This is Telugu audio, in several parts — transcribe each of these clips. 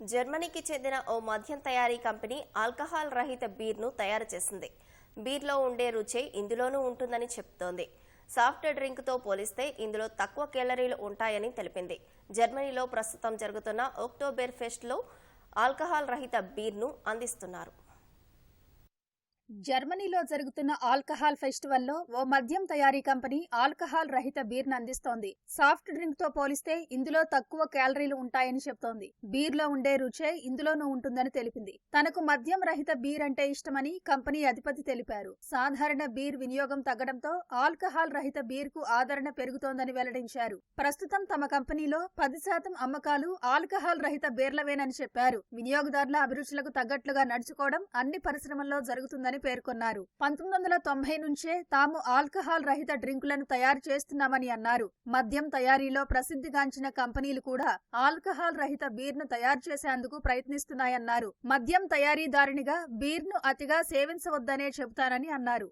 జర్మనీకి చెందిన ఓ మద్యం తయారీ కంపెనీ ఆల్కహాల్ రహిత బీర్ను తయారు చేసింది. బీర్లో ఉండే రుచే ఇందులోనూ ఉంటుందని చెప్తోంది. సాఫ్ట్ డ్రింక్తో పోలిస్తే ఇందులో తక్కువ కేలరీలు ఉంటాయని తెలిపింది. జర్మనీలో ప్రస్తుతం జరుగుతున్న ఒక్టోబర్ ఫెస్ట్లో ఆల్కహాల్ రహిత బీర్ను అందిస్తున్నారు. జర్మనీలో జరుగుతున్న ఆల్కహాల్ ఫెస్టివల్లో ఓ మద్యం తయారీ కంపెనీ ఆల్కహాల్ రహిత బీర్ను అందిస్తోంది. సాఫ్ట్ డ్రింక్తో పోలిస్తే ఇందులో తక్కువ క్యాలరీలు ఉంటాయని చెప్తోంది. బీర్లో ఉండే రుచే ఇందులోనూ ఉంటుందని తెలిపింది. తనకు మద్యం రహిత బీర్ అంటే ఇష్టమని కంపెనీ అధిపతి తెలిపారు. సాధారణ బీర్ వినియోగం తగ్గడంతో ఆల్కహాల్ రహిత బీర్కు ఆదరణ పెరుగుతోందని వెల్లడించారు. ప్రస్తుతం తమ కంపెనీలో పది శాతం అమ్మకాలు ఆల్కహాల్ రహిత బీర్లవేనని చెప్పారు. వినియోగదారుల అభిరుచులకు తగ్గట్లుగా నడుచుకోవడం అన్ని పరిశ్రమల్లో జరుగుతుందని పేర్కొన్నారు. పంతొమ్మిది వందల తొంభై నుంచే తాము ఆల్కహాల్ రహిత డ్రింకులను తయారు చేస్తున్నామని అన్నారు. మద్యం తయారీలో ప్రసిద్ధిగాంచిన కంపెనీలు కూడా ఆల్కహాల్ రహిత బీర్ను తయారు చేసేందుకు ప్రయత్నిస్తున్నాయన్నారు. మద్యం తయారీదారునిగా బీర్ను అతిగా సేవించవద్దనే చెబుతానని అన్నారు.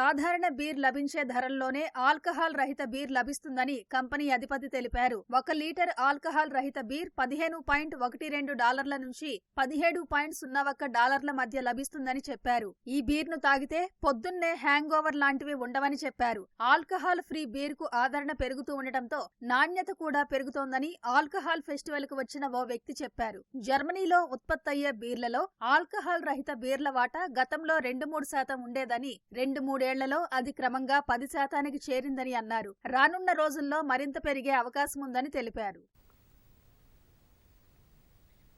సాధారణ బీర్ లభించే ధరల్లోనే ఆల్కహాల్ రహిత బీర్ లభిస్తుందని కంపెనీ అధిపతి తెలిపారు. ఒక లీటర్ ఆల్కహాల్ రహిత బీర్ పదిహేను పాయింట్ ఒకటి రెండు డాలర్ల నుంచి పదిహేడు పాయింట్ సున్నా ఒక్క డాలర్ల మధ్య లభిస్తుందని చెప్పారు. ఈ బీర్ను తాగితే పొద్దున్నే హ్యాంగ్ ఓవర్ లాంటివి ఉండవని చెప్పారు. ఆల్కహాల్ ఫ్రీ బీర్కు ఆదరణ పెరుగుతూ ఉండటంతో నాణ్యత కూడా పెరుగుతోందని ఆల్కహాల్ ఫెస్టివల్కు వచ్చిన ఓ వ్యక్తి చెప్పారు. జర్మనీలో ఉత్పత్తయ్యే బీర్లలో ఆల్కహాల్ రహిత బీర్ల వాటా గతంలో రెండు మూడు శాతం ఉండేదని రెండు మూడే మూడేళ్ళలో అది క్రమంగా పది శాతానికి చేరిందని అన్నారు. రానున్న రోజుల్లో మరింత పెరిగే అవకాశముందని తెలిపారు.